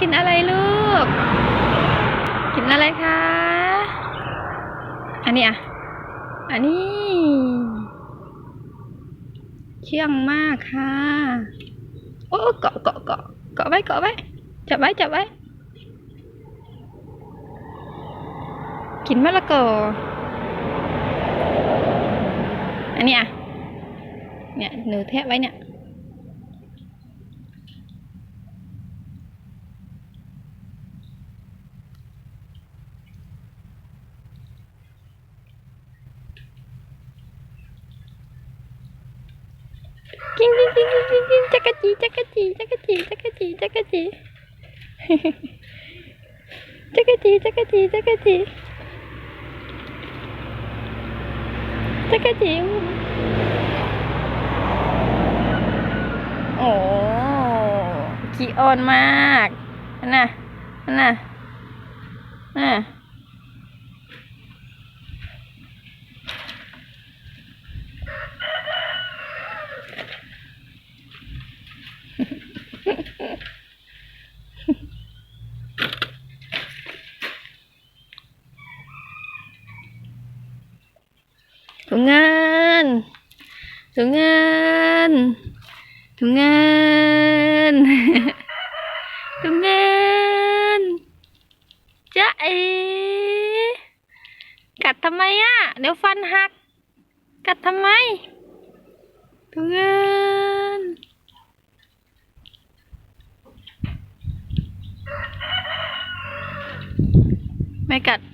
กินอะไรลูก กินอะไรคะ อันนี้อะ อันนี้ เชื่องมากค่ะ โอ้เกาะเกาะเกาะเกาะไว้เกาะไว้ จับไว้จับไว้ กินมะละกอ อันนี้อะ เนี่ยหนูแทะไว้เนี่ย กินกินกินกินกินกินจักรจีจักรจีจักรจีจักรจีจักรจีจักรจีจักรจีจักรจีจักรจีโอ้ขี้อ่อนมากน่ะน่ะน่ะ ถุงเงินถุงเงินถุงเงินถุงเงินจ๊ะเอกัดทำไมอะ เดี๋ยวฟันหัก กัดทำไมถุงเงินไม่กัด